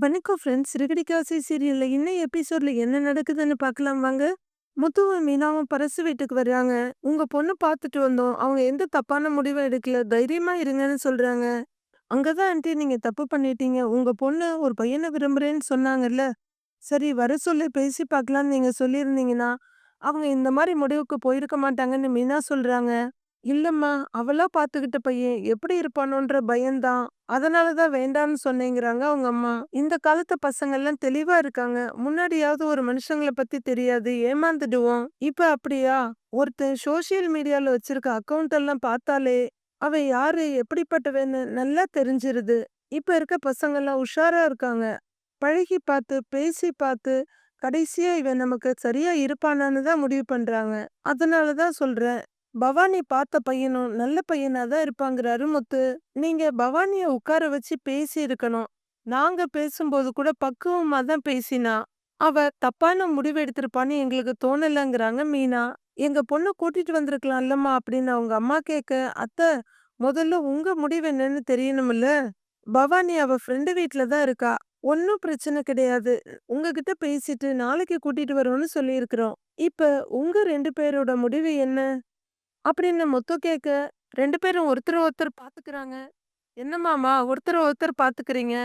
வணக்கம் ஃப்ரெண்ட்ஸ். சிறுகடிக்காசை சீரியலில் இன்னும் எபிசோட்ல என்ன நடக்குதுன்னு பார்க்கலாம் வாங்க. முத்துவும் மீனாவும் பரசு வீட்டுக்கு வர்றாங்க. உங்க பொண்ணு பார்த்துட்டு வந்தோம். அவங்க எந்த தப்பான முடிவும் எடுக்கல. தைரியமா இருங்கன்னு சொல்றாங்க. அங்கதான் ஆண்டி நீங்க தப்பு பண்ணிட்டீங்க. உங்க பொண்ணு ஒரு பையனை விரும்புறேன்னு சொன்னாங்கல்ல. சரி வர சொல்லி பேசி பார்க்கலான்னு நீங்க சொல்லியிருந்தீங்கன்னா, அவங்க இந்த மாதிரி முடிவுக்கு போயிருக்க மாட்டாங்கன்னு மீனா சொல்றாங்க. இல்லம்மா, அவளா பார்த்துக்கிட்ட பையன் எப்படி இருப்பானோன்ற பயம்தான். அதனால தான் வேண்டான்னு சொன்னேங்கிறாங்க அவங்க அம்மா. இந்த காலத்து பசங்கள்லாம் தெளிவா இருக்காங்க. முன்னாடியாவது ஒரு மனுஷங்கள பத்தி தெரியாது, ஏமாந்துடுவோம். இப்ப அப்படியா? ஒருத்தன் சோசியல் மீடியால வச்சிருக்க அக்கவுண்ட் எல்லாம் பார்த்தாலே, அவன் யாரு, எப்படிப்பட்டவன்னு நல்லா தெரிஞ்சிருது. இப்ப இருக்க பசங்கள்லாம் உஷாரா இருக்காங்க. பழகி பார்த்து, பேசி பார்த்து, கடைசியா இவன் நமக்கு சரியா இருப்பானான்னு தான் முடிவு பண்றாங்க. அதனால தான் சொல்றேன். பவானி பார்த்த பையனும் நல்ல பையனா தான் இருப்பாங்கிறாரு முத்து. நீங்க பவானிய உட்கார வச்சு பேசி இருக்கணும். நாங்க பேசும்போது கூட பக்குவமா தான் பேசினா. அவ தப்பான முடிவு எடுத்திருப்பான்னு எங்களுக்கு தோணலைங்கிறாங்க மீனா. எங்க பொண்ண கூட்டிட்டு வந்திருக்கலாம்லம்மா அப்படின்னு அவங்க அம்மா கேட்க, அத்தை முதல்ல உங்க முடிவு என்னன்னு தெரியணும்ல. பவானி அவ ஃப்ரெண்டு வீட்ல தான் இருக்கா. ஒன்னும் பிரச்சனை கிடையாது. உங்ககிட்ட பேசிட்டு நாளைக்கு கூட்டிட்டு வரோம்னு சொல்லியிருக்கிறோம். இப்ப உங்க ரெண்டு பேரோட முடிவு என்ன? அப்படின்னு முத்து கேட்க, ரெண்டு பேரும் ஒருத்தர் ஒருத்தர் பார்த்துக்கிறாங்க. என்ன மாமா ஒருத்தர் பார்த்துக்கிறீங்க?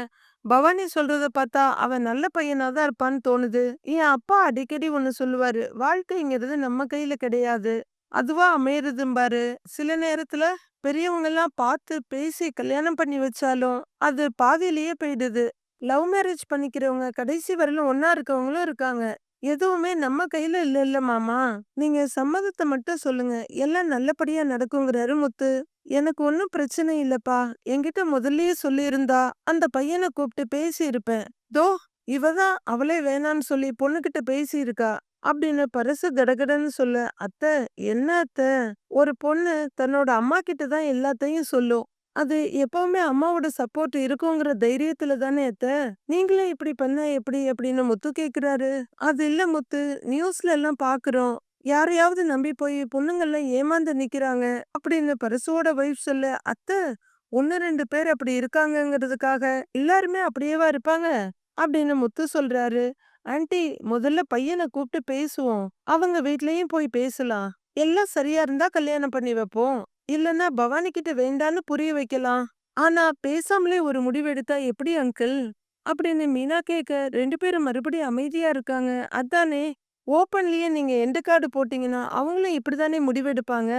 பவானி சொல்றத பார்த்தா அவன் நல்ல பையனாக தான் இருப்பான்னு தோணுது. என் அப்பா அடிக்கடி ஒன்று சொல்லுவார் வாழ்க்கைங்கிறது நம்ம கையில் கிடையாது. அதுவா அமையறதும்பாரு. சில நேரத்துல பெரியவங்கெல்லாம் பார்த்து பேசி கல்யாணம் பண்ணி வச்சாலும், அது பாதியிலேயே போயிடுது. லவ் மேரேஜ் பண்ணிக்கிறவங்க கடைசி வரையிலும் ஒன்றா இருக்கவங்களும் இருக்காங்க. எதுவுமே நம்ம கையில இல்லல்ல மாமா. நீங்க சம்மதத்தை மட்டும் சொல்லுங்க. எல்லாம் நல்லபடியா நடக்குங்கிறாரு முத்து. எனக்கு ஒன்றும் பிரச்சனை இல்லப்பா. என்கிட்ட முதல்லயே சொல்லியிருந்தா, அந்த பையனை கூப்பிட்டு பேசியிருப்பேன். தோ இவ தான் அவளே வேணான்னு சொல்லி பொண்ணுகிட்ட பேசியிருக்கா. அப்படின்னு பரிசு கடகடன்னு சொல்ல, அத்தை என்ன அத்தை? ஒரு பொண்ணு தன்னோட அம்மா கிட்ட தான் எல்லாத்தையும் சொல்லும். அது எப்பவுமே அம்மாவோட சப்போர்ட் இருக்குங்கிற தைரியத்துல தானே அத்த? நீங்களே இப்படி பண்ண எப்படி அப்படின்னு முத்து கேக்குறாரு. அது இல்ல முத்து நியூஸ்ல எல்லாம் பாக்குறோம். யாரையாவது நம்பி போய் பொண்ணுங்கள்லாம் ஏமாந்து நிக்கிறாங்க அப்படின்னு பரசுவோட வைஃப் சொல்ல. அத்தை ஒன்னு ரெண்டு பேர் அப்படி இருக்காங்கங்கிறதுக்காக எல்லாருமே அப்படியேவா இருப்பாங்க? அப்படின்னு முத்து சொல்றாரு. ஆன்டி முதல்ல பையனை கூப்பிட்டு பேசுவோம். அவங்க வீட்லயும் போய் பேசலாம். எல்லாம் சரியா இருந்தா கல்யாணம் பண்ணி வைப்போம். இல்லைன்னா பவானி கிட்ட வேண்டான்னு புரிய வைக்கலாம். ஆனா பேசாமலே ஒரு முடிவெடுத்தா எப்படி அங்கிள்? அப்படின்னு மீனா கேட்க ரெண்டு பேரும் மறுபடியும் அமைதியா இருக்காங்க. அதானே ஓப்பன்லயே நீங்க எந்த கார்டு போட்டீங்கன்னா அவங்களும் இப்படிதானே முடிவெடுப்பாங்க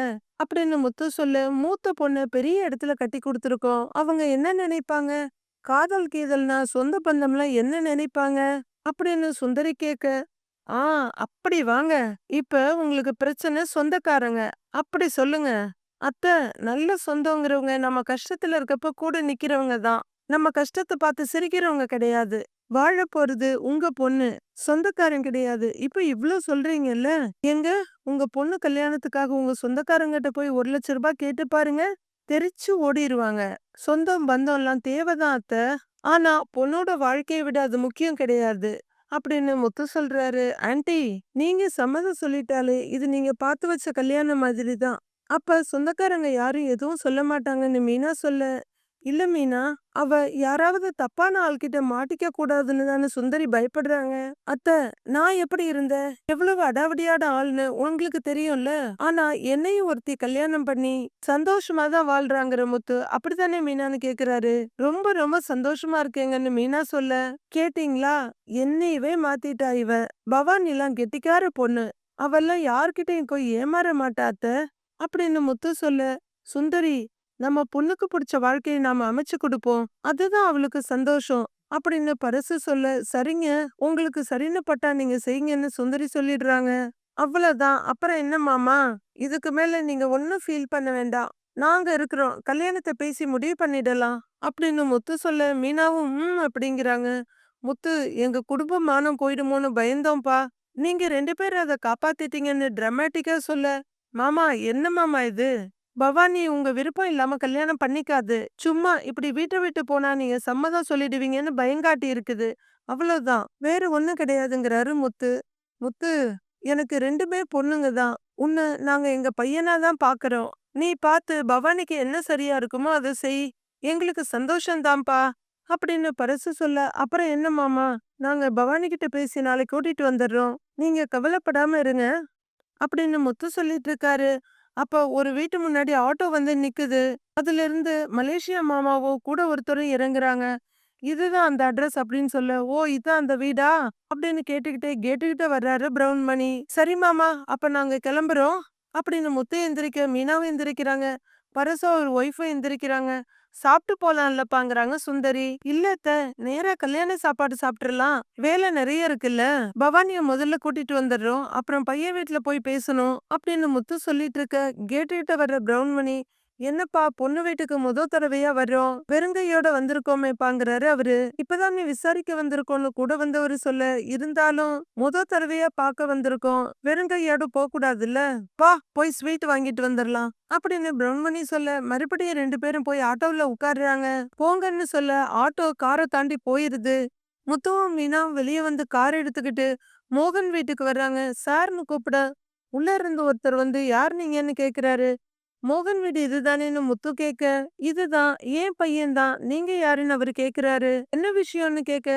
அப்படின்னு முத்து சொல்ல மூத்த பொண்ணு பெரிய இடத்துல கட்டி கொடுத்துருக்கோம். அவங்க என்ன நினைப்பாங்க? காதல் கீதல்னா சொந்த பந்தம்லாம் என்ன நினைப்பாங்க? அப்படின்னு சுந்தரி கேட்க ஆ அப்படி வாங்க. இப்ப உங்களுக்கு பிரச்சனை சொந்தக்காரங்க. அப்படி சொல்லுங்க. அத்த நல்ல சொந்தங்கிறவங்க நம்ம கஷ்டத்துல இருக்கப்ப கூட நிக்கிறவங்க தான். நம்ம கஷ்டத்தை பார்த்து சிரிக்கிறவங்க கிடையாது. வாழ போறது உங்க பொண்ணு சொந்தக்காரன் கிடையாது. இப்ப இவ்ளோ சொல்றீங்கல்ல? எங்க உங்க பொண்ணு கல்யாணத்துக்காக உங்க சொந்தக்காரங்கிட்ட போய் ஒரு லட்ச ரூபாய் கேட்டு பாருங்க தெரிச்சு ஓடிடுவாங்க சொந்தம் பந்தம் எல்லாம் தேவைதான் அத்த. ஆனா பொண்ணோட வாழ்க்கையை விட அது முக்கியம் கிடையாது. அப்படின்னு முத்து சொல்றாரு. ஆன்ட்டி நீங்க சம்மதம் சொல்லிட்டாலே இது நீங்க பார்த்து வச்ச கல்யாணம் மாதிரி தான். அப்ப சொந்தக்காரங்க யாரும் எதுவும் சொல்ல மாட்டாங்கன்னு மீனா சொல்ல இல்ல மீனா அவ யாராவது தப்பான ஆள்கிட்ட மாட்டிக்க கூடாதுன்னு தானே சுந்தரி பயப்படுறாங்க. அத்த நான் எப்படி இருந்த எவ்வளவு அடாவடியான ஆள்னு உங்களுக்கு தெரியும்ல. ஆனா என்னையும் ஒருத்தி கல்யாணம் பண்ணி சந்தோஷமா தான் வாழ்றாங்கிற முத்து அப்படித்தானே மீனான்னு கேக்குறாரு. ரொம்ப ரொம்ப சந்தோஷமா இருக்கேங்கன்னு மீனா சொல்ல கேட்டீங்களா? என்னையவே மாத்திட்டா இவ. பவானி எல்லாம் கெட்டிக்கார பொண்ணு. அவெல்லாம் யார்கிட்டயும் போய் ஏமாற மாட்டாத்த அப்படின்னு முத்து சொல்ல சுந்தரி நம்ம பொண்ணுக்கு பிடிச்ச வாழ்க்கையை நாம அமைச்சு கொடுப்போம். அதுதான் அவளுக்கு சந்தோஷம். அப்படின்னு பரசு சொல்ல சரிங்க உங்களுக்கு சரின்னு பட்டா நீங்க செய்யுங்கன்னு சுந்தரி சொல்லிடுறாங்க. அவ்வளவுதான். அப்புறம் என்ன மாமா? இதுக்கு மேல நீங்க ஒன்னும் ஃபீல் பண்ண வேண்டாம். நாங்க இருக்கிறோம். கல்யாணத்தை பேசி முடிவு பண்ணிடலாம். அப்படின்னு முத்து சொல்ல மீனாவும் ம் அப்படிங்கிறாங்க. முத்து எங்க குடும்ப மானம் போயிடுமோன்னு பயந்தோம்ப்பா. நீங்க ரெண்டு பேரும் அதை காப்பாத்திட்டீங்கன்னு டிராமாட்டிக்கா சொல்ல மாமா என்ன மாமா இது? பவானி உங்க விருப்பம் இல்லாம கல்யாணம் பண்ணிக்காது. சும்மா இப்படி வீட்டை விட்டு போனா நீங்க சம்மதம் சொல்லிடுவீங்கன்னு பயங்காட்டி இருக்குது. அவ்வளவுதான். வேற ஒண்ணும் கிடையாதுங்கிறாரு முத்து. முத்து எனக்கு ரெண்டுமே பொண்ணுங்க தான். உன்னை நாங்க எங்க பையனா தான் பாக்குறோம். நீ பார்த்து பவானிக்கு என்ன சரியா இருக்குமோ அதை செய். எங்களுக்கு சந்தோஷம்தான்ப்பா அப்படின்னு பரசு சொல்ல அப்புறம் என்ன மாமா? நாங்க பவானி கிட்ட பேசி நாளைக்கு கூட்டிட்டு வந்துடுறோம். நீங்க கவலைப்படாம இருங்க. அப்படின்னு முத்து சொல்லிட்டு இருக்காரு. அப்ப ஒரு வீட்டு முன்னாடி ஆட்டோ வந்து நிக்குது. அதுல இருந்து மலேசியா மாமாவோ கூட ஒருத்தரும் இறங்குறாங்க. இதுதான் அந்த அட்ரஸ் அப்படின்னு சொல்ல ஓ இதான் அந்த வீடா? அப்படின்னு கேட்டுக்கிட்டே கேட்டுக்கிட்ட வர்றாரு பிரவுன் மணி சரி மாமா அப்ப நாங்க கிளம்புறோம். அப்படின்னு முத்து எந்திரிக்க மீனாவும் எந்திரிக்கிறாங்க. பரசோ ஒரு ஒய்ஃபும் எந்திரிக்கிறாங்க. சாப்பிட்டு போலாம்லப்பாங்கிறாங்க சுந்தரி. இல்ல நேரா கல்யாண சாப்பாடு சாப்பிட்டுலாம் வேலை நிறைய இருக்குல்ல. பவானிய முதல்ல கூட்டிட்டு வந்துடுறோம். அப்புறம் பையன் வீட்டுல போய் பேசணும். அப்படின்னு முத்து சொல்லிட்டு இருக்க கேட்டுக்கிட்ட வர்ற பிரவுன் மணி என்னப்பா பொண்ணு வீட்டுக்கு முத தடவையா வர்றோம்? வெறுங்கையோட வந்திருக்கோமேப்பாங்கிறாரு அவரு. இப்பதான் நீ விசாரிக்க வந்திருக்கோம்னு கூட வந்தவரு சொல்ல இருந்தாலும் முத தடவையா பார்க்க வந்திருக்கோம். வெறுங்கையோட போக கூடாதுல்ல பா போய் ஸ்வீட் வாங்கிட்டு வந்துடலாம் அப்படின்னு பிரம்மணி சொல்ல மறுபடியும் ரெண்டு பேரும் போய் ஆட்டோவில் உட்காடுறாங்க போங்கன்னு சொல்ல ஆட்டோ காரை தாண்டி போயிருது. முத்துவும் மீனாவும் வெளியே வந்து கார் எடுத்துக்கிட்டு மோகன் வீட்டுக்கு வர்றாங்க. சார்னு கூப்பிட உள்ள இருந்து ஒருத்தர் வந்து யார் நீங்கன்னு கேக்குறாரு. மோகன் வீடு இதுதானேன்னு முத்து கேக்க இதுதான் ஏன் பையன்தான் நீங்க யாருன்னு அவரு கேக்குறாரு என்ன விஷயம்னு கேக்க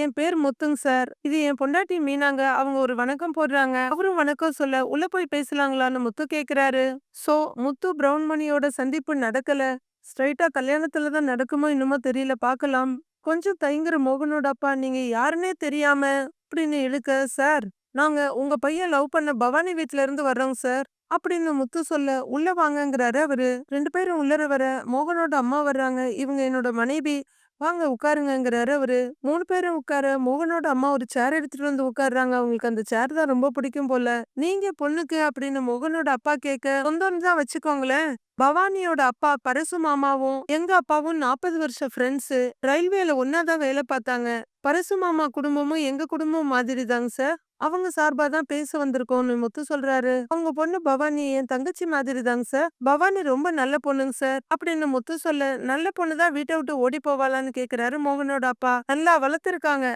என் பேர் முத்துங்க சார். இது என் பொண்டாட்டி மீனாங்க. அவங்க ஒரு வணக்கம் போடுறாங்க. அவரும் வணக்கம் சொல்ல உள்ள போய் பேசலாங்களான்னு முத்து கேக்குறாரு சோ முத்து பிரவுன் மணியோட சந்திப்பு நடக்கல. ஸ்ட்ரைட்டா கல்யாணத்துல தான் நடக்குமோ இன்னுமோ தெரியல. பாக்கலாம். கொஞ்சம் தயங்குற மோகனோட அப்பா நீங்க யாருன்னே தெரியாம அப்படின்னு இழுக்க சார் நாங்க உங்க பையன் லவ் பண்ண பவானி வீட்ல இருந்து வர்றோங்க சார். அப்படின்னு முத்து சொல்ல உள்ள வாங்கங்கிறாரு அவரு. ரெண்டு பேரும் உள்ளர வர மோகனோட அம்மா வர்றாங்க. இவங்க என்னோட மனைவி. வாங்க உட்காருங்கிறாரு அவரு. மூணு பேரும் உட்கார மோகனோட அம்மா ஒரு சேர் எடுத்துட்டு வந்து உட்காருறாங்க. அவங்களுக்கு அந்த சேர் தான் ரொம்ப பிடிக்கும் போல. நீங்க பொண்ணுக்கு அப்படின்னு மோகனோட அப்பா கேட்க சொந்தம் தான் வச்சுக்கோங்களேன். பவானியோட அப்பா பரசு மாமாவும் எங்க அப்பாவும் நாற்பது வருஷம் ஃப்ரெண்ட்ஸ் ரயில்வேல ஒன்னாதான் வேலை பார்த்தாங்க. பரசு மாமா குடும்பமும் எங்க குடும்பம் மாதிரி தாங்க சார். அவங்க சார்பா தான் பேச வந்திருக்கோம்னு முத்து சொல்றாரு. அவங்க பொண்ணு பவானி என் தங்கச்சி மாதிரி தாங்க சார். பவானி ரொம்ப நல்ல பொண்ணுங்க சார். அப்படின்னு முத்து சொல்ல நல்ல பொண்ணு தான் வீட்டை விட்டு ஓடி போவாளான்னு கேக்குறாரு மோகனோட அப்பா. நல்லா வளர்த்துருக்காங்க.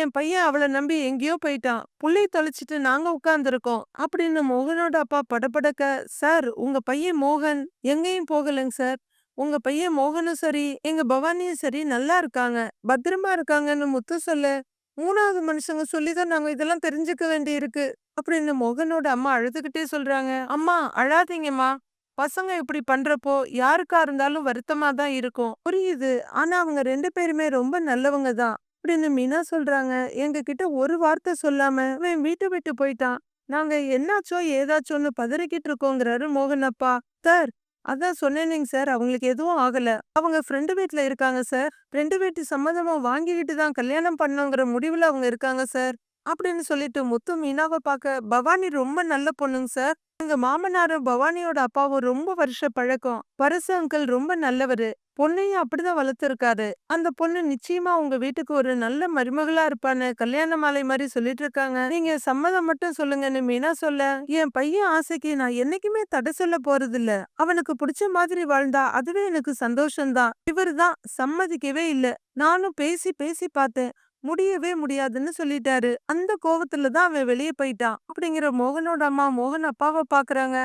என் பையன் அவளை நம்பி எங்கேயோ போயிட்டான். புள்ளை தொலைச்சிட்டு நாங்க உட்கார்ந்துருக்கோம். அப்படின்னு மோகனோட அப்பா படபடக்க சார் உங்க பையன் மோகன் எங்கேயும் போகலைங்க சார். உங்க பையன் மோகனும் சரி எங்க பவானியும் சரி நல்லா இருக்காங்க. பத்திரமா இருக்காங்கன்னு முத்து சொல்லு. மூணாவது மனுஷங்க சொல்லிதான் நாங்க இதெல்லாம் தெரிஞ்சுக்க வேண்டி இருக்கு அப்படின்னு மோகனோட அம்மா அழுதுகிட்டே சொல்றாங்க. அம்மா அழாதீங்கம்மா. பசங்க இப்படி பண்றப்போ யாருக்கா இருந்தாலும் வருத்தமா தான் இருக்கும். புரியுது. ஆனா அவங்க ரெண்டு பேருமே ரொம்ப நல்லவங்க தான். அப்படின்னு மீனா சொல்றாங்க. எங்க கிட்ட ஒரு வார்த்தை சொல்லாம இவன் வீட்டை விட்டு போயிட்டான். நாங்க என்னாச்சோ ஏதாச்சோன்னு பதறிக்கிட்டு இருக்கோங்கிறாரு மோகன் அப்பா. சார் அதான் சொன்னேனேங்க சார். அவங்களுக்கு எதுவும் ஆகல. அவங்க ஃப்ரெண்டு வீட்ல இருக்காங்க சார். ஃப்ரெண்டு வீட்டு சம்மதமா வாங்கிக்கிட்டு தான் கல்யாணம் பண்ணுங்கிற முடிவுல அவங்க இருக்காங்க சார். அப்படின்னு சொல்லிட்டு முத்து மீனாவை பார்க்க பவானி ரொம்ப நல்ல பொண்ணுங்க சார். எங்க மாமனாரும் பவானியோட அப்பாவும் ரொம்ப வருஷ பழக்கம். பரசு அங்கிள் ரொம்ப நல்லவரு. பொண்ணையும் அப்படிதான் வளர்த்துருக்காரு. அந்த பொண்ணு நிச்சயமா உங்க வீட்டுக்கு ஒரு நல்ல மருமகளா இருப்பான்னு கல்யாண மாலை மாதிரி சொல்லிட்டு இருக்காங்க. நீங்க சம்மதம் மட்டும் சொல்லுங்கன்னு மீனா சொல்ல என் பையன் ஆசைக்கு நான் என்னைக்குமே தடை சொல்ல போறது இல்ல அவனுக்கு பிடிச்ச மாதிரி வாழ்ந்தா அதுவே எனக்கு சந்தோஷம்தான். இவரு தான் சம்மதிக்கவே இல்ல. நானும் பேசி பேசி பார்த்தேன். முடியவே முடியாதுன்னு சொல்லிட்டாரு. அந்த கோவத்துல தான் அவன் வெளியே போயிட்டான். அப்படிங்கிற மோகனோட அம்மா மோகன் அப்பாவை பாக்குறாங்க.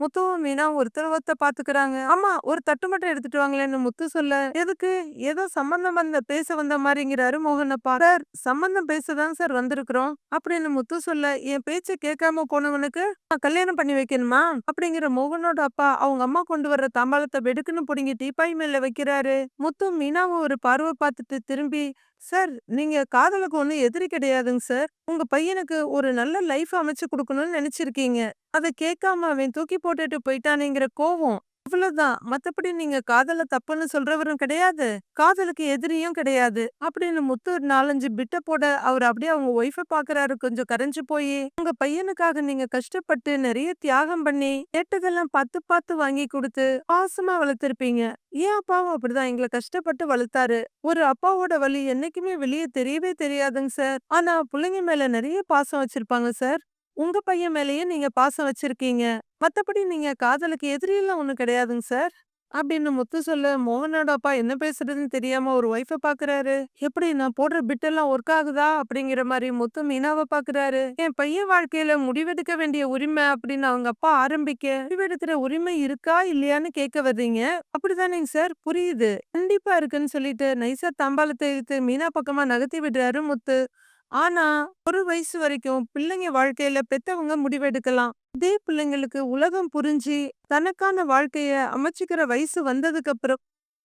முத்துவும் மீனா ஒரு ஒருத்தர் பாத்துக்கிறாங்க. ஆமா ஒரு தட்டு மட்டும் எடுத்துட்டு வாங்களேன்னு முத்து சொல்ல. எதுக்கு? ஏதோ சம்பந்தம் வந்த பேச வந்த மாதிரிங்கிறாரு மோகன் அப்பா. சார் சம்பந்தம் பேசதான் சார் வந்திருக்கிறோம். அப்படின்னு முத்து சொல்ல என் பேச்ச கேட்காம போனவனுக்கு நான் கல்யாணம் பண்ணி வைக்கணுமா? அப்படிங்கிற மோகனோட அப்பா அவங்க அம்மா கொண்டு வர்ற தாம்பாளத்தை வெடுக்குன்னு பிடிங்கி டீப்பாய் மேல வைக்கிறாரு. முத்து மீனாவும் ஒரு பார்வை பார்த்துட்டு திரும்பி சார் நீங்க காதலுக்கு ஒண்ணு எதிரி கிடையாதுங்க சார். உங்க பையனுக்கு ஒரு நல்ல லைஃப் அமைச்சு கொடுக்கணும்னு நினைச்சிருக்கீங்க. அதை கேட்காம அவன் தூக்கி போட்டுட்டு போயிட்டானேங்கிற கோவம். அவ்வளவுதான். மத்தபடி நீங்க காதல தப்புன்னு சொல்றவரும் கிடையாது. காதலுக்கு எதிரியும் கிடையாது. அப்படின்னு முத்து ஒரு நாலஞ்சு பிட்ட போட அவர் அப்படியே அவங்க ஒய்ஃப பாக்குறாரு. கொஞ்சம் கரைஞ்சு போய் உங்க பையனுக்காக நீங்க கஷ்டப்பட்டு நிறைய தியாகம் பண்ணி கேட்டதெல்லாம் பார்த்து பார்த்து வாங்கி கொடுத்து பாசமா வளர்த்திருப்பீங்க. ஏன் அப்பாவும் அப்படிதான் எங்களை கஷ்டப்பட்டு வளர்த்தாரு? ஒரு அப்பாவோட வழி என்னைக்குமே வெளியே தெரியவே தெரியாதுங்க சார். ஆனா பிள்ளைங்க மேல நிறைய பாசம் வச்சிருப்பாங்க சார். உங்க பையன் மேலேயே நீங்க பாசம் வச்சிருக்கீங்க. மத்தபடி நீங்க காதலுக்கு எதிரியெல்லாம் ஒண்ணும் கிடையாதுங்க சார். அப்படின்னு முத்து சொல்ல மோகனோட அப்பா என்ன பேசுறதுன்னு தெரியாம ஒரு ஒய்ஃப பாக்குறாரு. எப்படி நான் போடுற பிட்டெல்லாம் ஒர்க் ஆகுதா? அப்படிங்கிற மாதிரி முத்து மீனாவை பாக்குறாரு. என் பையன் வாழ்க்கையில முடிவெடுக்க வேண்டிய உரிமை அப்படின்னு அவங்க அப்பா ஆரம்பிக்க முடிவெடுக்கிற உரிமை இருக்கா இல்லையான்னு கேட்க வர்றீங்க. அப்படிதானேங்க சார் புரியுது. கண்டிப்பா இருக்குன்னு சொல்லிட்டு நைசா தம்பாளத்தை இழுத்து மீனா பக்கமா நகர்த்தி விடுறாரு முத்து. ஆனா ஒரு வயசு வரைக்கும் பிள்ளைங்க வாழ்க்கையில பெத்தவங்க முடிவெடுக்கலாம். இதே பிள்ளைங்களுக்கு உலகம் புரிஞ்சு தனக்கான வாழ்க்கைய அமைச்சுக்கிற வயசு வந்ததுக்கு அப்புறம்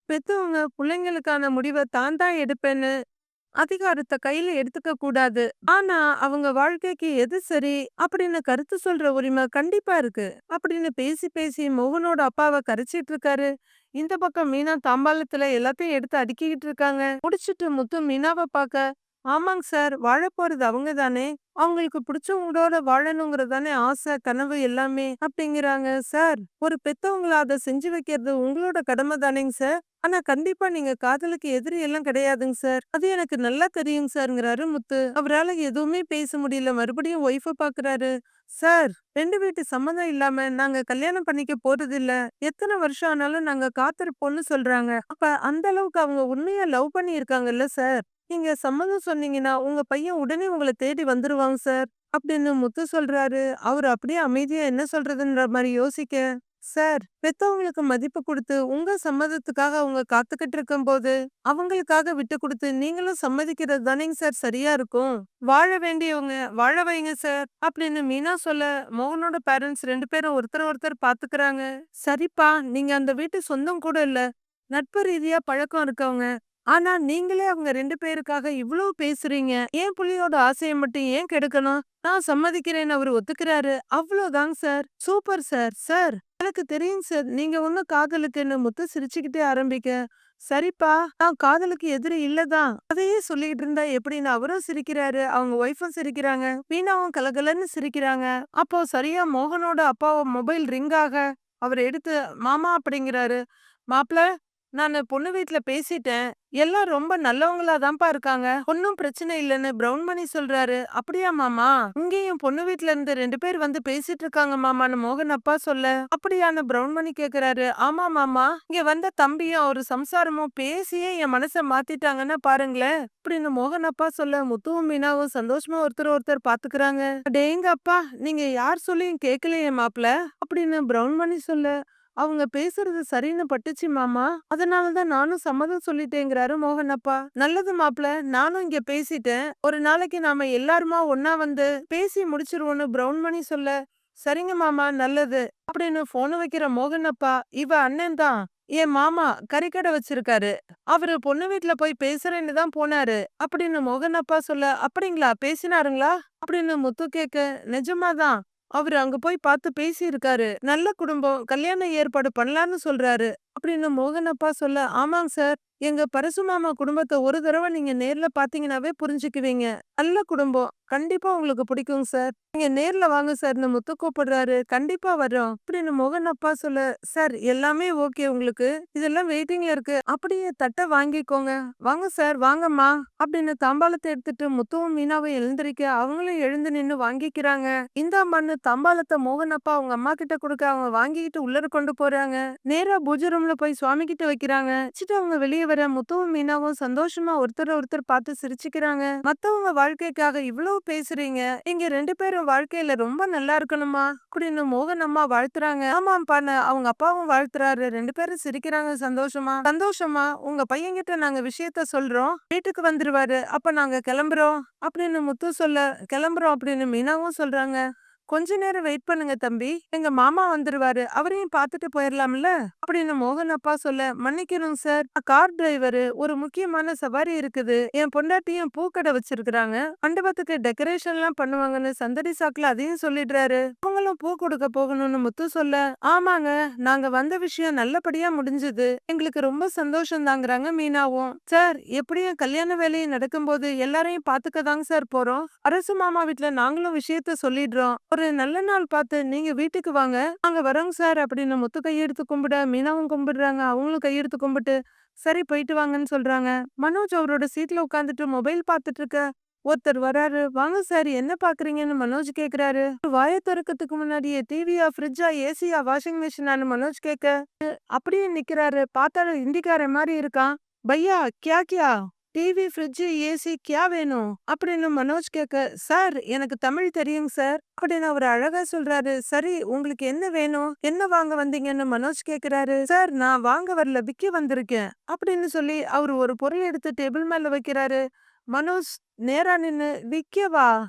பெத்தவங்க பிள்ளைங்களுக்கான முடிவை தான் தான் எடுப்பேன்னு அதிகாரத்தை கையில எடுத்துக்க கூடாது. ஆனா அவங்க வாழ்க்கைக்கு எது சரி அப்படின்னு கருத்து சொல்ற உரிமை கண்டிப்பா இருக்கு. அப்படின்னு பேசி பேசி மோகனோட அப்பாவை கரைச்சிட்டு இருக்காரு. இந்த பக்கம் மீனா தாம்பாளத்துல எல்லாத்தையும் எடுத்து அடுக்கிக்கிட்டு இருக்காங்க. முடிச்சிட்டு முத்து மீனாவை பார்க்க ஆமாங்க சார். வாழ போறது அவங்க தானே. அவங்களுக்கு பிடிச்சவங்களோட வாழணுங்கிறது தானே ஆசை கனவு எல்லாமே அப்படிங்கிறாங்க சார். ஒரு பெத்தவங்கள அதை செஞ்சு வைக்கிறது உங்களோட கடமை தானேங்க சார். ஆனா கண்டிப்பா நீங்க காதலுக்கு எதிரி எல்லாம் கிடையாதுங்க சார். அது எனக்கு நல்லா தெரியுங்க சார்ங்கிறாரு முத்து. அவரால எதுவுமே பேச முடியல. மறுபடியும் ஒய்ஃப பாக்குறாரு. சார் ரெண்டு வீட்டு சம்மதம் இல்லாம நாங்க கல்யாணம் பண்ணிக்க போறது இல்ல எத்தனை வருஷம் ஆனாலும் நாங்க காத்திருப்போம்னு சொல்றாங்க. அப்ப அந்த அளவுக்கு அவங்க உண்மையா லவ் பண்ணி இருக்காங்கல்ல சார்? நீங்க சம்மதம் சொன்னீங்கன்னா உங்க பையன் உடனே உங்களை தேடி வந்துருவாங்க சார் அப்படின்னு முத்து சொல்றாரு. அவர் அப்படியே அமைதியா என்ன சொல்றதுன்ற மாதிரி யோசிக்க சார் பெத்தவங்களுக்கு மதிப்பு கொடுத்து உங்க சம்மதத்துக்காக அவங்க காத்துக்கிட்டு இருக்கும்போது அவங்களுக்காக விட்டு கொடுத்து நீங்களும் சம்மதிக்கிறது தானேங்க சார் சரியா இருக்கும். வாழ வேண்டியவங்க வாழ வைங்க சார் அப்படின்னு மீனா சொல்ல மோகனோட பேரண்ட்ஸ் ரெண்டு பேரும் ஒருத்தர் ஒருத்தர் பாத்துக்கிறாங்க. சரிப்பா நீங்க அந்த வீட்டு சொந்தம் கூட இல்ல. நட்பு ரீதியா பழக்கம் இருக்கவங்க ஆனா நீங்களே அவங்க ரெண்டு பேருக்காக இவ்வளவு பேசுறீங்க. ஏன் புள்ளியோட ஆசையை மட்டும் ஏன் கெடுக்கணும்? நான் சம்மதிக்கிறேன்னு அவரு ஒத்துக்கிறாரு. அவ்வளவுதாங்க சார். Super sir. சார் எனக்கு தெரியும் சார். நீங்க ஒன்னும் காதலுக்குன்னு முத்து சிரிச்சுக்கிட்டே ஆரம்பிக்க. சரிப்பா நான் காதலுக்கு எதிரி இல்லதான் அதையே சொல்லிட்டு இருந்தா எப்படின்னு அவரும் சிரிக்கிறாரு. அவங்க ஒய்ஃபும் சிரிக்கிறாங்க. வீணாவும் கலகலன்னு சிரிக்கிறாங்க. அப்போ சரியா மோகனோட அப்பாவை மொபைல் ரிங்காக ஆக அவர் எடுத்து மாமா அப்படிங்கிறாரு. மாப்பிள நான் பொண்ணு வீட்டில் பேசிட்டேன். எல்லாம் ரொம்ப நல்லவங்களா தான்ப்பா இருக்காங்க. ஒன்றும் பிரச்சனை இல்லைன்னு பிரவுன் மணி சொல்றாரு. அப்படியா மாமா? இங்கேயும் பொண்ணு வீட்டில் இருந்து ரெண்டு பேர் வந்து பேசிட்டு இருக்காங்க மாமான்னு மோகன் அப்பா சொல்ல, அப்படியான பிரவுன் மணி கேக்குறாரு. ஆமா மாமா. இங்க வந்த தம்பியும் ஒரு சம்சாரமும் பேசியே என் மனசை மாத்திட்டாங்கன்னா பாருங்களேன். அப்படின்னு மோகன் அப்பா சொல்ல முத்துவும் மீனாவும் சந்தோஷமா ஒருத்தர் ஒருத்தர் பாத்துக்கிறாங்க. அடேங்கப்பா நீங்க யார் சொல்லியும் கேட்கலையே மாப்பிள அப்படின்னு பிரவுன் மணி சொல்ல அவங்க பேசுறது சரின்னு பட்டுச்சு மாமா. அதனாலதான் நானும் சம்மதம் சொல்லிட்டேங்கிறாரு மோகன் அப்பா. நல்லது மாப்பிள நானும் இங்க பேசிட்டேன். ஒரு நாளைக்கு நாம எல்லாருமா ஒன்னா வந்து பேசி முடிச்சிருவோம்னு பிரவுன் மணி சொல்ல சரிங்க மாமா நல்லது அப்படின்னு போன வைக்கிற மோகன் அப்பா இவ அண்ணன் தான். என் மாமா கறிக்கடை வச்சிருக்காரு. அவரு பொண்ணு வீட்டுல போய் பேசுறேன்னு தான் போனாரு அப்படின்னு மோகன் அப்பா சொல்ல அப்படிங்களா? பேசினாருங்களா? அப்படின்னு முத்து கேக்க நிஜமாதான் அவரு அங்க போய் பார்த்து பேசியிருக்காரு. நல்ல குடும்பம். கல்யாணம் ஏற்பாடு பண்ணலான்னு சொல்றாரு. அப்படின்னு மோகனப்பா சொல்ல, ஆமாங்க சார். எங்க பரசு மாமா ஒரு தடவை நீங்க நேர்ல பார்த்தீங்கன்னாவே புரிஞ்சுக்குவீங்க. நல்ல குடும்பம். கண்டிப்பா உங்களுக்கு பிடிக்குங்க சார். நீங்க நேர்ல வாங்க சார்னு முத்து கூப்பிடுறாரு. கண்டிப்பா வரோம் அப்படின்னு மோகன் அப்பா சொல்ல, சார் எல்லாமே ஓகே உங்களுக்கு. இதெல்லாம் வெயிட்டிங்ல இருக்கு. அப்படியே தட்டை வாங்கிக்கோங்க. வாங்க சார் வாங்கம்மா. அப்படின்னு தாம்பாளத்தை எடுத்துட்டு முத்துவும் மீனாவும் எழுந்திருக்க அவங்களும் எழுந்து நின்னு வாங்கிக்கிறாங்க. இந்தாம்மான்னு தாம்பாளத்தை மோகன் அப்பா அவங்க அம்மா கிட்ட கொடுக்க அவங்க வாங்கிக்கிட்டு உள்ளர கொண்டு போறாங்க. நேரா பூஜை ரூம்ல போய் சுவாமி கிட்ட வைக்கிறாங்க. வச்சுட்டு அவங்க வெளியே வர முத்துவும் மீனாவும் சந்தோஷமா ஒருத்தர் ஒருத்தர் பார்த்து சிரிச்சுக்கிறாங்க. மத்தவங்க வாழ்க்கைக்காக இவ்வளவு பேசுறீங்க. இங்க ரெண்டு பேரும் வாழ்க்கையில ரொம்ப நல்லா இருக்கணுமா அப்படின்னு மோகன் அம்மா வாழ்த்துறாங்க. ஆமாப்பான்னு அவங்க அப்பாவும் வாழ்த்துறாரு. ரெண்டு பேரும் சிரிக்கிறாங்க சந்தோஷமா. சந்தோஷமா உங்க பையன்கிட்ட நாங்க விஷயத்த சொல்றோம். வீட்டுக்கு வந்துருவாரு. அப்ப நாங்க கிளம்புறோம் அப்படின்னு முத்து சொல்ல கிளம்புறோம் அப்படின்னு மீனாவும் சொல்றாங்க. கொஞ்ச நேரம் வெயிட் பண்ணுங்க தம்பி. எங்க மாமா வந்துருவாரு. அவரையும் பார்த்துட்டு போயிடலாம்ல அப்படின்னு மோகன் அப்பா சொல்ல மன்னிக்கணும் சார். கார் டிரைவரு ஒரு முக்கியமான சவாரி இருக்குது. என் பொண்டாட்டியும் பூக்கடை வச்சிருக்கிறாங்க. மண்டபத்துக்கு டெக்கரேஷன்லாம் பண்ணுவாங்கன்னு சந்தடி சாக்குல அதையும் சொல்லிடுறாரு. அவங்களும் பூ கொடுக்க போகணும்னு முத்து சொல்ல ஆமாங்க நாங்க வந்த விஷயம் நல்லபடியா முடிஞ்சது. எங்களுக்கு ரொம்ப சந்தோஷம் தாங்கிறாங்க மீனாவும். சார் எப்படியும் கல்யாண வேலையும் நடக்கும்போது எல்லாரையும் பாத்துக்க தாங்க சார் போறோம். அரசு மாமா வீட்ல நாங்களும் விஷயத்த சொல்லிடுறோம். ஒரு நல்ல நாள் பார்த்து நீங்க வீட்டுக்கு வாங்க. நாங்க வரோங்க சார் அப்படின்னு முத்து கையெடுத்து கும்பிட மீனாவும் கும்பிடுறாங்க. அவங்களும் கையெடுத்து கும்பிட்டு சரி போயிட்டு வாங்கன்னு சொல்றாங்க. மனோஜ் அவரோட சீட்ல உட்காந்துட்டு மொபைல் பார்த்துட்டு இருக்க ஒருத்தர் வராரு வாங்க சார் என்ன பாக்குறீங்கன்னு மனோஜ் கேக்குறாரு வாய திறக்கறதுக்கு முன்னாடியே டிவியா ஃப்ரிட்ஜா ஏசியா வாஷிங் மிஷினான்னு மனோஜ் கேட்க அப்படியே நிக்கிறாரு பார்த்தாலும் இந்திக்கார மாதிரி இருக்கான் பையா கியா கியா டிவி ஃப்ரிட்ஜ் ஏசி கியா வேணும்? அப்படின்னு மனோஜ் கேட்க சார் எனக்கு தமிழ் தெரியுங்க சார். அப்படின்னு அவர் அழகா சொல்றாரு சரி உங்களுக்கு என்ன வேணும்? என்ன வாங்க வந்தீங்கன்னு மனோஜ் கேக்குறாரு. சார் நான் வாங்க வரல விக்க வந்திருக்கேன். அப்படின்னு சொல்லி அவர் ஒரு பொருள் எடுத்து டேபிள் மேல வைக்கிறாரு. மனோஜ் நேரா நின்னு விக்கவா?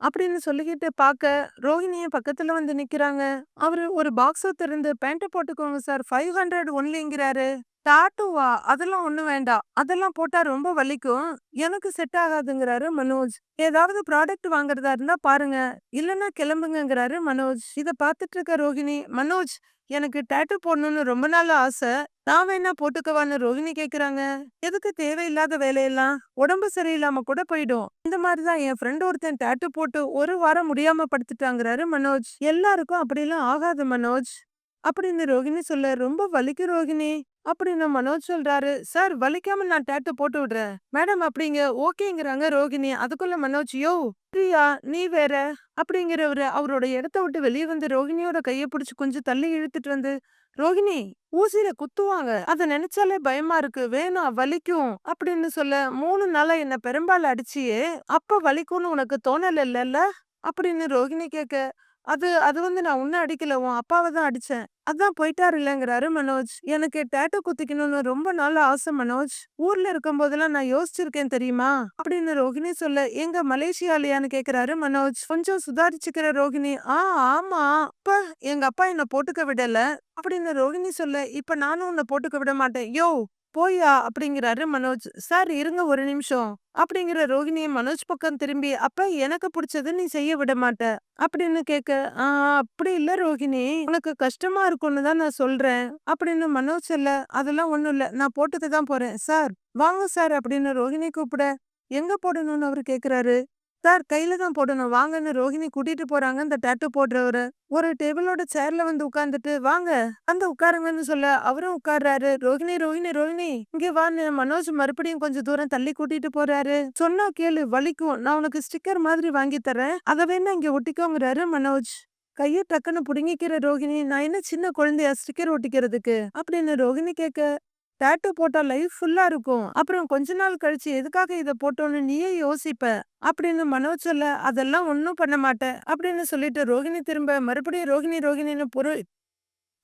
அப்படின்னு சொல்லிக்கிட்டு பார்க்க ரோஹிணியும் பக்கத்துல வந்து நிக்கிறாங்க. அவரு ஒரு பாக்ஸ திறந்து பேண்ட்டை போட்டுக்கோங்க சார் ஃபைவ் ஹண்ட்ரட் ஒன்லிங்கிறாரு டாட்டுவா அதெல்லாம் ஒண்ணும் வேண்டாம். அதெல்லாம் போட்டா ரொம்ப வலிக்கும். எனக்கு செட் ஆகாதுங்கிறாரு மனோஜ். ஏதாவது ப்ராடக்ட் வாங்குறதா இருந்தா பாருங்க. இல்லைன்னா கிளம்புங்கங்கிறாரு மனோஜ். இதை பார்த்துட்டு இருக்க ரோஹிணி மனோஜ் எனக்கு டேட்டு போடணும்னு ரொம்ப நாள் ஆசை. நான் வேணா போட்டுக்கவான்னு ரோஹிணி கேக்குறாங்க. எதுக்கு தேவையில்லாத வேலையெல்லாம்? உடம்பு சரியில்லாம கூட போயிடும். இந்த மாதிரிதான் என் ஃப்ரெண்ட் ஒருத்தன் டேட்டு போட்டு ஒரு வாரம் முடியாம படுத்துட்டாங்கிறாரு மனோஜ். எல்லாருக்கும் அப்படிலாம் ஆகாது மனோஜ். அப்படின்னு ரோகிணி சொல்ல ரொம்ப வலிக்கு ரோகிணி. அப்படின்னு மனோஜ் சொல்றாரு. சார் வலிக்காம நான் டேட்டு போட்டு விடுறேன். மேடம் அப்படிங்க ஓகேங்கிறாங்க ரோகிணி. அதுக்குள்ள மனோஜ் யோ பிரியா நீ வேற. அப்படிங்கிறவரு அவரோட இடத்த விட்டு வெளியே வந்து ரோகிணியோட கையை பிடிச்சி கொஞ்சம் தள்ளி இழுத்துட்டு வந்து ரோகிணி ஊசியில குத்துவாங்க. அத நினைச்சாலே பயமா இருக்கு. வேணாம் வலிக்கும். அப்படின்னு சொல்ல மூணு நாளா என்ன பெரும்பாலும் அடிச்சியே அப்ப வலிக்கும்னு உனக்கு தோணல இல்லல்ல அப்படின்னு ரோகிணி கேட்க அது அது வந்து நான் உன்ன அடிக்கல. உன் அப்பாவை தான் அடிச்சேன். அதான் போயிட்டாரு இல்லங்கிறாரு மனோஜ். எனக்கு டேட்டோ குத்திக்கணும்னு ரொம்ப நாள் ஆசை மனோஜ். ஊர்ல இருக்கும் போதெல்லாம் நான் யோசிச்சிருக்கேன் தெரியுமா? அப்படின்னு ரோகிணி சொல்ல எங்க மலேசியாலயான்னு கேக்குறாரு மனோஜ். கொஞ்சம் சுதாரிச்சுக்கிற ரோகிணி ஆ ஆமா. அப்ப எங்க அப்பா என்ன போட்டுக்க விடல. அப்படின்னு ரோகிணி சொல்ல இப்ப நானும் உன்னை போட்டுக்க விட மாட்டேன். யோ போயா அப்படிங்கிறாரு மனோஜ். சார் இருங்க ஒரு நிமிஷம் அப்படிங்கிற ரோகிணியை மனோஜ் பக்கம் திரும்பி அப்ப எனக்கு பிடிச்சது நீ செய்ய விட மாட்ட அப்படின்னு கேட்க ஆஹ் அப்படி இல்ல ரோகிணி. உனக்கு கஷ்டமா இருக்கும்னு தான் நான் சொல்றேன் அப்படின்னு மனோஜ் இல்ல அதெல்லாம் ஒண்ணும் இல்ல. நான் போட்டுட்டு தான் போறேன். சார் வாங்க சார் அப்படின்னு ரோகிணி கூப்பிட எங்க போடணும்னு? அவரு கேக்குறாரு சார் கையில தான் போடணும். வாங்கன்னு ரோஹிணி கூட்டிட்டு போறாங்க. இந்த டேட்டு போடுறவரு. ஒரு டேபிளோட சேர்ல வந்து உட்கார்ந்துட்டு வாங்க அந்த உட்காருங்கன்னு சொல்ல அவரும் உட்கார்றாரு. ரோஹிணி ரோஹிணி ரோஹிணி இங்க வான்னு மனோஜ் மறுபடியும் கொஞ்சம் தூரம் தள்ளி கூட்டிட்டு போறாரு. சொன்னா கேளு வலிக்கும். நான் உனக்கு ஸ்டிக்கர் மாதிரி வாங்கி தரேன் அதை வேணா இங்க ஒட்டிக்கோங்கிறாரு மனோஜ். கைய டக்குன்னு புடுங்கிக்கிற ரோஹிணி நான் என்ன சின்ன குழந்தையா ஸ்டிக்கர் ஒட்டிக்கிறதுக்கு? அப்படின்னு ரோஹிணி கேட்க டேட்டூ போட்டா லைஃப் ஃபுல்லா இருக்கும். அப்புறம் கொஞ்ச நாள் கழிச்சு எதுக்காக இதை போட்டோன்னு நீயே யோசிப்ப. அப்படின்னு மனோஜ் சொல்ல அதெல்லாம் ஒன்றும் பண்ண மாட்டேன் அப்படின்னு சொல்லிட்டு ரோகிணி திரும்ப மறுபடியும் ரோகிணி ரோகிணின்னு பொருள்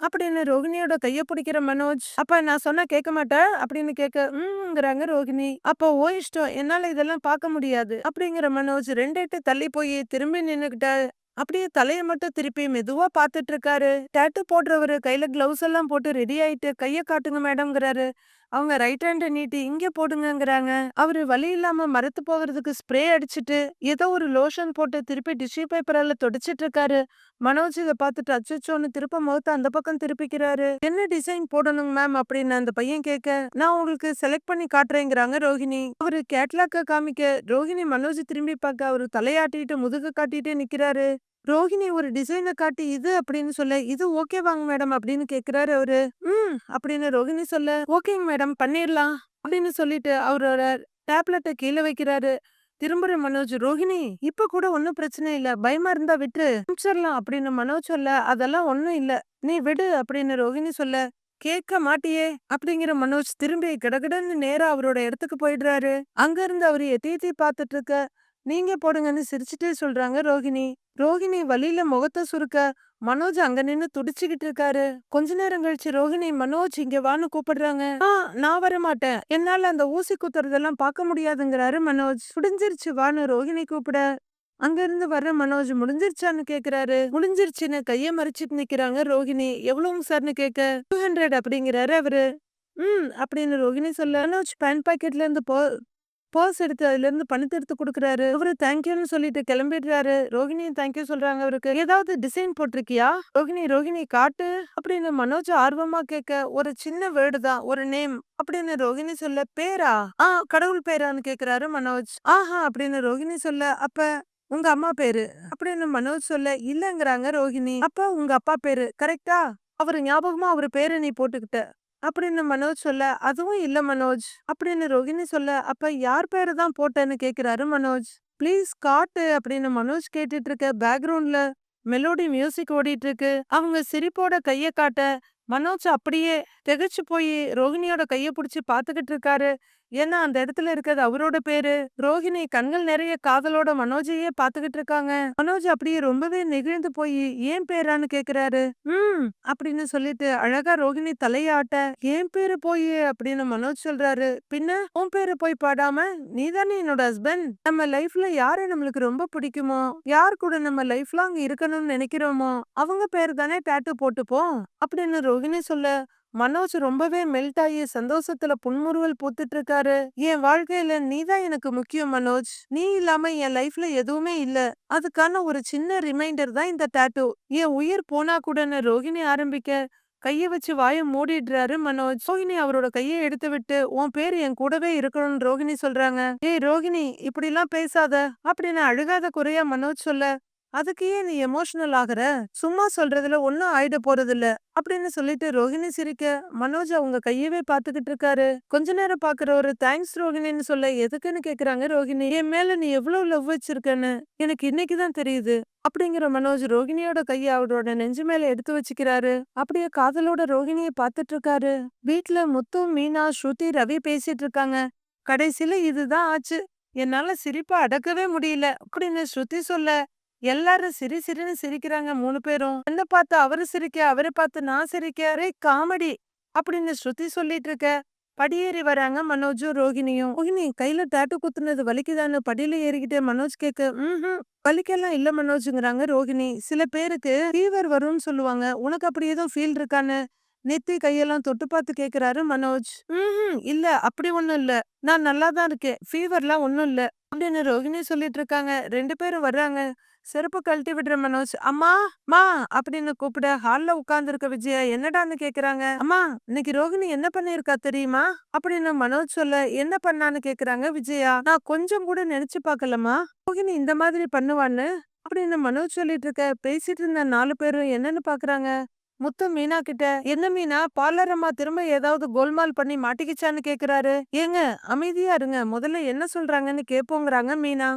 அப்படின்னு ரோகிணியோட கைய பிடிக்கிற மனோஜ் அப்ப நான் சொன்னா கேட்க மாட்டேன் அப்படின்னு கேட்க உம்ங்கிறாங்க ரோகிணி அப்போ ஓ இஷ்டம் என்னால இதெல்லாம் பார்க்க முடியாது. அப்படிங்கிற மனோஜ் ரெண்டேட்டு தள்ளி போய் திரும்பி நின்னுகிட்ட அப்படியே தலையை மட்டும் திருப்பி மெதுவா பாத்துட்டு இருக்காரு. டேட்டு போடுறவரு கையில கிளவுஸ் எல்லாம் போட்டு ரெடி ஆயிட்டு கைய காட்டுங்க மேடம்ங்கிறாரு அவங்க ரைட் ஹேண்ட நீட்டி இங்க போடுங்கங்கிறாங்க. அவரு வழி இல்லாம மரத்து போகிறதுக்கு ஸ்ப்ரே அடிச்சுட்டு ஏதோ ஒரு லோஷன் போட்டு திருப்பி டிஷ்யூ பேப்பரால தொடச்சிட்டு இருக்காரு மனோஜ் இதை பார்த்துட்டு அச்சோன்னு திருப்ப முகத்த அந்த பக்கம் திருப்பிக்கிறாரு. என்ன டிசைன் போடணுங்க மேம்? அப்படின்னு அந்த பையன் கேட்க நான் உங்களுக்கு செலக்ட் பண்ணி காட்டுறேங்கிறாங்க ரோஹிணி. அவரு கேட்லாக்க காமிக்க ரோஹிணி மனோஜ் திரும்பி பார்க்க அவரு தலையாட்டிட்டு முதுகு காட்டிட்டு நிக்கிறாரு. ரோஹிணி ஒரு டிசைனை காட்டி இது அப்படின்னு சொல்ல இது ஓகே வாங்க மேடம் அப்படின்னு கேக்குறாரு அவரு. ம் அப்படின்னு ரோஹிணி சொல்ல ஓகேங்க மேடம் பண்ணிடலாம் அப்படின்னு சொல்லிட்டு அவரோட டேப்லெட்டை கீழே வைக்கிறாரு. திரும்புற மனோஜ் ரோஹிணி இப்ப கூட ஒன்னும் பிரச்சனை இல்ல பயமா இருந்தா விட்டு அனுப்பிச்சிடலாம் அப்படின்னு மனோஜ் சொல்ல அதெல்லாம் ஒன்னும் இல்ல நீ விடு அப்படின்னு ரோஹிணி சொல்ல கேட்க மாட்டியே அப்படிங்கிற மனோஜ் திரும்பி கிடகிடன்னு நேரா அவரோட இடத்துக்கு போயிடுறாரு. அங்க இருந்து அவரு எத்தி எத்தி பாத்துட்டு இருக்க நீங்க போடுங்கன்னு சிரிச்சுட்டே சொல்றாங்க ரோஹிணி. ரோஹிணி வழியில முகத்தை சுருக்க மனோஜ் அங்க நின்னு துடிச்சுக்கிட்டு இருக்காரு. கொஞ்ச நேரம் கழிச்சு ரோஹிணி மனோஜ் இங்க வான்னு கூப்பிடுறாங்க. ஆ நான் வர மாட்டேன் என்னால அந்த ஊசி குத்துறதெல்லாம் பார்க்க முடியாதுங்கிறாரு மனோஜ். முடிஞ்சிருச்சு வான்னு ரோஹிணி கூப்பிட. அங்க இருந்து வர்ற மனோஜ் முடிஞ்சிருச்சான்னு கேக்குறாரு. முடிஞ்சிருச்சுன்னு கைய மறைச்சிட்டு நிக்கிறாங்க ரோஹிணி. எவ்வளவு சார்னு கேட்க டூ ஹண்ட்ரட் அப்படிங்கிறாரு அவரு. ம் அப்படின்னு ரோஹிணி சொல்ல மனோஜ் பேண்ட் பாக்கெட்ல இருந்து போ பர்ஸ் எடுத்து அதுல இருந்து பணத்தை எடுத்து கொடுக்குறாரு. அவரு தேங்க்யூன்னு சொல்லிட்டு கிளம்பிடுறாரு. ரோஹிணியும் தேங்க்யூ சொல்றாங்க அவருக்கு. ஏதாவது டிசைன் போட்டிருக்கியா? ரோஹிணி ரோஹிணி காட்டு அப்படின்னு மனோஜ் ஆர்வமா கேட்க ஒரு சின்ன வேர்டு தான் ஒரு நேம் அப்படின்னு ரோஹிணி சொல்ல பேரா? ஆ கடவுள் பேரான்னு கேக்குறாரு மனோஜ். ஆஹா அப்படின்னு ரோஹிணி சொல்ல அப்ப உங்க அம்மா பேரு? அப்படின்னு மனோஜ் சொல்ல இல்லங்கிறாங்க ரோஹிணி. அப்ப உங்க அப்பா பேரு கரெக்டா? அவர் ஞாபகமா அவர் பேரை நீ போட்டுக்கிட்ட. அப்படின்னு மனோஜ் சொல்ல அதுவும் இல்ல மனோஜ் அப்படின்னு ரோகிணி சொல்ல அப்ப யார் பேரு தான் போட்டேன்னு கேக்குறாரு மனோஜ்? ப்ளீஸ் காட்டு அப்படின்னு மனோஜ் கேட்டுட்டு இருக்க பேக்ரவுண்ட்ல மெலோடி மியூசிக் ஓடிட்டு இருக்கு அவங்க சிரிப்போட கைய காட்ட மனோஜ் அப்படியே திகைச்சு போய் ரோகிணியோட கைய பிடிச்சி பார்த்துக்கிட்டு இருக்காரு ஏன்னா அந்த இடத்துல இருக்கிறது அவரோட பேரு. ரோஹிணி கண்கள் நிறைய காதலோட மனோஜையே பாத்துக்கிட்டு இருக்காங்க. மனோஜ் அப்படியே ரொம்பவே நெகிழ்ந்து போய் ஏன் பேரான்னு கேக்குறாரு? ம் அப்படின்னு சொல்லிட்டு அழகா ரோஹிணி தலையாட்ட ஏன் பேரு போய்? அப்படின்னு மனோஜ் சொல்றாரு. பின்ன உன் பேரு போய் பாடாம நீதானே என்னோட ஹஸ்பண்ட் நம்ம லைஃப்ல யாரு நம்மளுக்கு ரொம்ப பிடிக்குமோ? யார் கூட நம்ம லைஃப் லாங் இருக்கணும்னு நினைக்கிறோமோ? அவங்க பேரு தானே டேட்டு போட்டுப்போம்? அப்படின்னு ரோஹிணி சொல்ல மனோஜ் ரொம்பவே மெல்ட் ஆகி சந்தோஷத்துல புன்முறுவல் பூத்துட்டு இருக்காரு என் வாழ்க்கையில நீதான் எனக்கு முக்கியம் மனோஜ். நீ இல்லாம என் லைஃப்ல எதுவுமே இல்ல. அதுக்கான ஒரு சின்ன ரிமைண்டர் தான் இந்த டாட்டூ என் உயிர் போனா கூடன்னு ரோகிணி ஆரம்பிக்க கைய வச்சு வாயை மூடிடுறாரு மனோஜ். ரோஹிணி அவரோட கையை எடுத்து விட்டு உன் பேர் என் கூடவே இருக்கணும்னு ரோகிணி சொல்றாங்க. ஏய் ரோகிணி இப்படி எல்லாம் பேசாத. அப்படின்னு அழுகாத குறையா மனோஜ் சொல்ல அதுக்கு ஏன் நீ எமோஷனல் ஆகுற? சும்மா சொல்றதுல ஒன்னும் ஆயிட போறது இல்ல அப்படின்னு சொல்லிட்டு ரோஹிணி சிரிக்க மனோஜ் அவங்க கையவே பாத்துக்கிட்டு இருக்காரு. கொஞ்ச நேரம் பாக்குற ஒரு தேங்க்ஸ் ரோஹிணின்னு சொல்ல எதுக்குன்னு கேக்குறாங்க ரோஹிணி? என் மேல நீ எவ்வளவு லவ் வச்சிருக்கன்னு எனக்கு இன்னைக்குதான் தெரியுது. அப்படிங்கிற மனோஜ் ரோகிணியோட கைய அவரோட நெஞ்சு மேல எடுத்து வச்சுக்கிறாரு. அப்படியே காதலோட ரோகிணிய பாத்துட்டு இருக்காரு. வீட்டுல முத்து மீனா ஸ்ருதி ரவி பேசிட்டு இருக்காங்க. கடைசியில இதுதான் ஆச்சு. என்னால சிரிப்பா அடக்கவே முடியல. அப்படின்னு ஸ்ருதி சொல்ல எல்லாரும் சிரி சிரின்னு சிரிக்கிறாங்க மூணு பேரும். என்ன பார்த்து அவரு சிரிக்க அவரை பார்த்து நான் சிரிக்க? அரே காமெடி! அப்படின்னு ஸ்ருதி சொல்லிட்டு இருக்க. படியேறி வராங்க மனோஜும் ரோகிணியும். ரோகிணி கையில டேட்டு குத்துனது வலிக்குதான்னு படியில ஏறிக்கிட்டே மனோஜ் கேட்க ம் வலிக்கெல்லாம் இல்ல மனோஜுங்கிறாங்க ரோகிணி. சில பேருக்கு ஃபீவர் வரும்னு சொல்லுவாங்க. உனக்கு அப்படி ஏதோ ஃபீல் இருக்கான்னு? நெத்தி கையெல்லாம் தொட்டு பார்த்து கேக்குறாரு மனோஜ். ம் இல்ல அப்படி ஒண்ணும் இல்ல. நான் நல்லா தான் இருக்கேன் ஃபீவர்லாம் ஒன்றும் இல்ல. அப்படின்னு ரோகிணி சொல்லிட்டு இருக்காங்க. ரெண்டு பேரும் வர்றாங்க. செருப்பு கழட்டி விடுற மனோஜ் அம்மா மா அப்படின்னு கூப்பிட ஹால்ல உட்கார்ந்துருக்க விஜயா என்னடான்னு கேக்குறாங்க? அம்மா இன்னைக்கு ரோகிணி என்ன பண்ணிருக்கா தெரியுமா? அப்படின்னு மனோஜ் சொல்ல என்ன பண்ணான்னு கேக்குறாங்க விஜயா? நான் கொஞ்சம் கூட நினைச்சு பாக்கலமா ரோகிணி இந்த மாதிரி பண்ணுவான்னு? அப்படின்னு மனோஜ் சொல்லிட்டு இருக்க பேசிட்டு இருந்த நாலு பேரும் என்னன்னு பாக்குறாங்க? முத்து மீனா கிட்ட என்ன மீனா பார்லர் அம்மா திரும்ப ஏதாவது கோல்மால் பண்ணி மாட்டிக்கிச்சான்னு கேக்குறாரு. ஏங்க அமைதியா இருங்க முதல்ல என்ன சொல்றாங்கன்னு கேப்போங்கிறாங்க மீனா.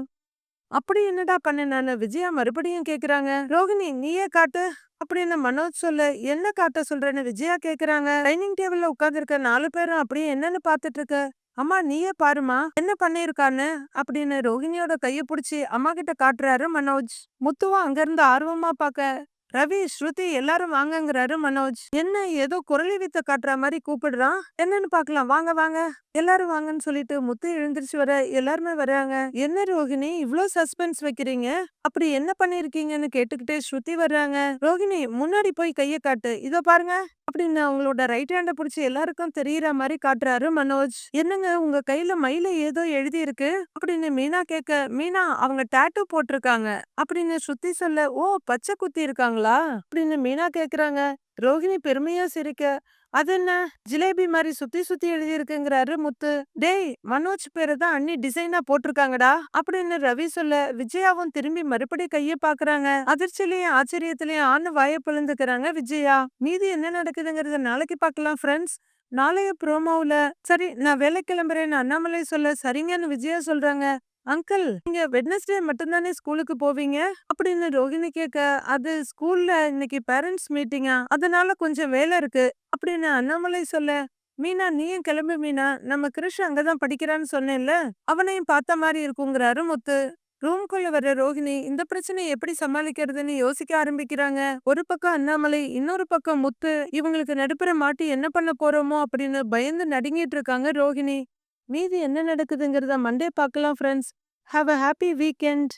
அப்படி என்னடா பண்ண விஜயா மறுபடியும் கேக்குறாங்க. ரோகிணி நீயே காட்டு. அப்படின்னு மனோஜ் சொல்ல? என்ன காட்ட சொல்றேன்னு விஜயா கேக்குறாங்க. டைனிங் டேபிள்ல உட்கார்ந்து இருக்க நாலு பேரும் அப்படியே என்னன்னு பாத்துட்டு இருக்க அம்மா நீயே பாருமா என்ன பண்ணிருக்கான்னு அப்படின்னு ரோஹிணியோட கைய புடிச்சு அம்மா கிட்ட காட்டுறாரு மனோஜ். முத்துவா அங்க இருந்து ஆர்வமா பாக்க ரவி ஸ்ருதி எல்லாரும் வாங்கங்கிறாரு மனோஜ். என்ன ஏதோ குரலி வித்த காட்டுற மாதிரி கூப்பிடுறான். என்னன்னு பாக்கலாம் வாங்க வாங்க. எல்லாரும் வாங்கன்னு சொல்லிட்டு முத்து எழுந்திரிச்சு வர எல்லாருமே வர்றாங்க என்ன ரோகிணி இவ்ளோ சஸ்பென்ஸ் வைக்கிறீங்க? அப்படி என்ன பண்ணிருக்கீங்கன்னு கேட்டுக்கிட்டே ஸ்ருதி வர்றாங்க. ரோகிணி முன்னாடி போய் கைய காட்டு. இதோ பாருங்க. அப்படின்னு அவங்களோட ரைட் ஹேண்ட புடிச்சு எல்லாருக்கும் தெரியற மாதிரி காட்டுறாரு மனோஜ். என்னங்க உங்க கையில மயில ஏதோ எழுதி இருக்கு அப்படின்னு மீனா கேட்க மீனா அவங்க டேட்டூ போட்டிருக்காங்க. அப்படின்னு ஸ்ருதி சொல்ல ஓ பச்சை குத்தி இருக்காங்களா? அப்படின்னு மீனா கேக்குறாங்க ரோகிணி பெருமையா சிரிக்க அது என்ன? ஜிலேபி மாதிரி சுத்தி சுத்தி எழுதியிருக்குங்கிறாரு முத்து. டேய் மனோஜ் பேரு தான் அண்ணி டிசைனா போட்டிருக்காங்கடா அப்படின்னு ரவி சொல்ல விஜயாவும் திரும்பி மறுபடி கைய பாக்குறாங்க அதிர்ச்சியிலயும் ஆச்சரியத்திலயும் ஆண் வாய பிளந்துக்கிறாங்க விஜயா. மீதி என்ன நடக்குதுங்கிறத நாளைக்கு பார்க்கலாம் ஃப்ரெண்ட்ஸ் நாளைய ப்ரோமோவில் சரி நான் வேலை கிளம்புறேன்னு அண்ணாமலை சொல்ல சரிங்கன்னு விஜயா சொல்றாங்க. அங்கிள் நீங்க வெட்னஸ்டே மட்டும்தானே ஸ்கூலுக்கு போவீங்க? அப்படின்னு ரோஹிணி கேட்க அது ஸ்கூல்ல இன்னைக்கு பேரண்ட்ஸ் மீட்டிங்கா? அதனால கொஞ்சம் வேலை இருக்கு. அப்படின்னு அண்ணாமலை சொல்ல மீனா நீயும் கிளம்பு மீனா. நம்ம கிருஷ் அங்கதான் படிக்கிறான்னு சொன்னேன்ல. அவனையும் பார்த்த மாதிரி இருக்குங்கிறாரு முத்து. ரூம்குள்ள வர ரோஹிணி இந்த பிரச்சனையை எப்படி சமாளிக்கிறதுன்னு யோசிக்க ஆரம்பிக்கிறாங்க. ஒரு பக்கம் அண்ணாமலை இன்னொரு பக்கம் முத்து. இவங்களுக்கு நடுப்புற மாட்டி என்ன பண்ண போறோமோ? அப்படின்னு பயந்து நடுங்கிட்டு இருக்காங்க ரோஹிணி. மீதி என்ன நடக்குதுங்கிறத மண்டே பார்க்கலாம் friends have a happy weekend